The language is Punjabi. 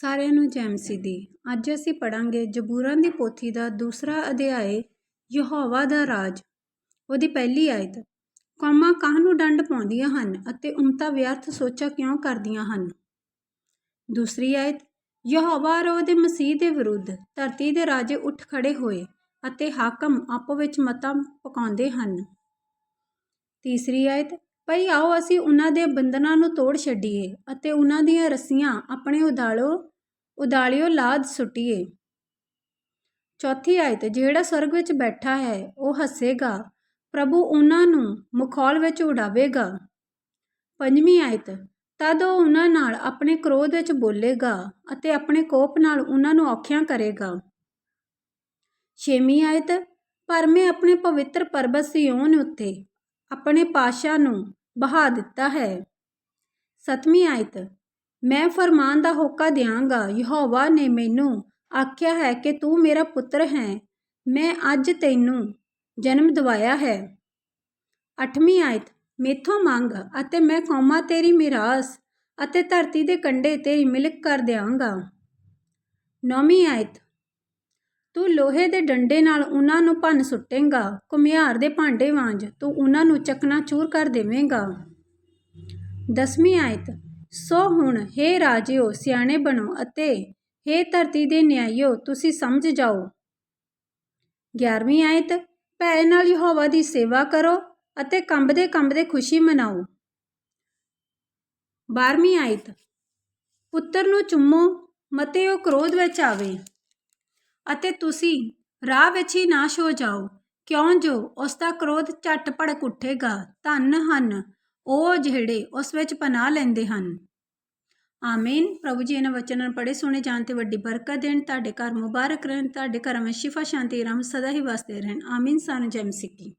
ਸਾਰਿਆਂ ਨੂੰ ਜੈ ਮਸੀਹ ਦੀ ਅੱਜ ਅਸੀਂ ਪੜਾਂਗੇ ਜ਼ਬੂਰਾਂ ਦੀ ਪੋਥੀ ਦਾ ਦੂਸਰਾ ਅਧਿਆਏ ਯਹੋਵਾ ਦਾ ਰਾਜ। ਉਹਦੀ ਪਹਿਲੀ ਆਇਤ, ਕੌਮਾਂ ਕਾਹ ਨੂੰ ਡੰਡ ਪਾਉਂਦੀਆਂ ਹਨ ਅਤੇ ਉਮਤਾ ਵਿਅਰਥ ਸੋਚਾਂ ਕਿਉਂ ਕਰਦੀਆਂ ਹਨ? ਦੂਸਰੀ ਆਇਤ, ਯਹੋਵਾ ਔਰ ਉਹਦੇ ਮਸੀਹ ਦੇ ਵਿਰੁੱਧ ਧਰਤੀ ਦੇ ਰਾਜੇ ਉੱਠ ਖੜੇ ਹੋਏ ਅਤੇ ਹਾਕਮ ਆਪੋ ਵਿੱਚ ਮਤਾਂ ਪਕਾਉਂਦੇ ਹਨ। ਤੀਸਰੀ ਆਇਤ ਭਈ ਆਓ ਅਸੀਂ ਉਹਨਾਂ ਦੇ ਬੰਧਨਾਂ ਨੂੰ ਤੋੜ ਛੱਡੀਏ ਅਤੇ ਉਹਨਾਂ ਦੀਆਂ ਰੱਸੀਆਂ ਆਪਣੇ ਉਦਾਲੋ, ਉਦਾਲਿਓ ਲਾਦ ਸੁੱਟੀਏ। ਚੌਥੀ ਆਇਤ, ਜਿਹੜਾ ਸਵਰਗ ਵਿੱਚ ਬੈਠਾ ਹੈ, ਉਹ ਹੱਸੇਗਾ। ਪ੍ਰਭੂ ਉਹਨਾਂ ਨੂੰ ਮਖੌਲ ਵਿੱਚ ਉਡਾਵੇਗਾ। ਪੰਜਵੀਂ ਆਇਤ, ਤਦ ਉਹ ਉਹਨਾਂ ਨਾਲ ਆਪਣੇ ਕ੍ਰੋਧ ਵਿੱਚ ਬੋਲੇਗਾ ਅਤੇ ਆਪਣੇ ਕੋਪ ਨਾਲ ਉਹਨਾਂ ਨੂੰ ਔਖਿਆਂ ਕਰੇਗਾ। ਛੇਵੀਂ ਆਇਤ, ਪਰ ਮੈਂ ਆਪਣੇ ਪਵਿੱਤਰ ਪਰਬਤ ਸਿਯੋਨ ਉੱਤੇ ਆਪਣੇ ਪਾਸ਼ਾ ਨੂੰ ਬਹਾ ਦਿੱਤਾ ਹੈ। ਸਤਵੀਂ ਆਇਤ, ਮੈਂ ਫਰਮਾਨ ਦਾ ਹੋਕਾ ਦਿਆਂਗਾ, ਯਹੋਵਾ ਨੇ ਮੈਨੂੰ ਆਖਿਆ ਹੈ ਕਿ ਤੂੰ ਮੇਰਾ ਪੁੱਤਰ ਹੈ, ਮੈਂ ਅੱਜ ਤੈਨੂੰ ਜਨਮ ਦਿਵਾਇਆ ਹੈ। ਅੱਠਵੀਂ ਆਇਤ, ਮੇਥੋਂ ਮੰਗ ਅਤੇ ਮੈਂ ਕੌਮਾਂ ਤੇਰੀ ਮਿਰਾਸ ਅਤੇ ਧਰਤੀ ਦੇ ਕੰਢੇ ਤੇਰੀ ਮਿਲਕ ਕਰ ਦਿਆਂਗਾ। ਨੌਵੀਂ ਆਇਤ ਤੂੰ ਲੋਹੇ ਦੇ ਡੰਡੇ ਨਾਲ ਉਹਨਾਂ ਨੂੰ ਭੰਨ ਸੁੱਟੇਂਗਾ ਕੁਮਿਹਾਰ ਦੇ ਭਾਂਡੇ ਵਾਂਝ ਤੂੰ ਉਹਨਾਂ ਨੂੰ ਚਕਨਾਚੂਰ ਕਰ ਦੇਵੇਂਗਾ। ਦਸਵੀਂ ਆਇਤ, ਸੋ ਹੁਣ ਹੇ ਰਾਜਿਓ, ਸਿਆਣੇ ਬਣੋ ਅਤੇ ਹੇ ਧਰਤੀ ਦੇ ਨਿਆਇਓ ਤੁਸੀਂ ਸਮਝ ਜਾਓ। ਗਿਆਰਵੀਂ ਆਇਤ ਭੈ ਨਾਲ ਯਹੋਵਾ ਦੀ ਸੇਵਾ ਕਰੋ ਅਤੇ ਕੰਬਦੇ ਕੰਬਦੇ ਖੁਸ਼ੀ ਮਨਾਓ। ਬਾਰਵੀਂ ਆਇਤ, ਪੁੱਤਰ ਨੂੰ ਚੁੰਮੋ, ਮਤੇ ਉਹ ਕ੍ਰੋਧ ਵਿੱਚ ਆਵੇ। ਅਤੇ ਤੁਸੀਂ ਰਾਹ ਵਿੱਚ ਹੀ ਨਾਸ਼ ਹੋ ਜਾਓ। ਕਿਉਂ ਜੋ ਉਸ ਦਾ ਕ੍ਰੋਧ ਝਟ ਭੜਕ ਉੱਠੇਗਾ, ਧੰਨ ਹਨ ਉਹ ਜਿਹੜੇ ਉਸ ਵਿੱਚ ਪਨਾਹ ਲੈਂਦੇ ਹਨ। ਆਮੀਨ। ਪ੍ਰਭੂ ਜੀ, ਇਹਨਾਂ ਵਚਨਾਂ ਪੜੇ ਸੁਣੇ ਜਾਣ ਤੇ ਵੱਡੀ ਬਰਕਤ ਦੇਣ। ਤੁਹਾਡੇ ਘਰ ਮੁਬਾਰਕ ਰਹਿਣ, ਤੁਹਾਡੇ ਘਰਾਂ ਵਿੱਚ ਸ਼ਿਫਾ ਸ਼ਾਂਤੀ ਰਹਿਮ ਸਦਾ ਹੀ ਵਸਦੇ ਰਹਿਣ। ਆਮੀਨ। ਸਾਨੂੰ ਜੈ ਮਸੀਹ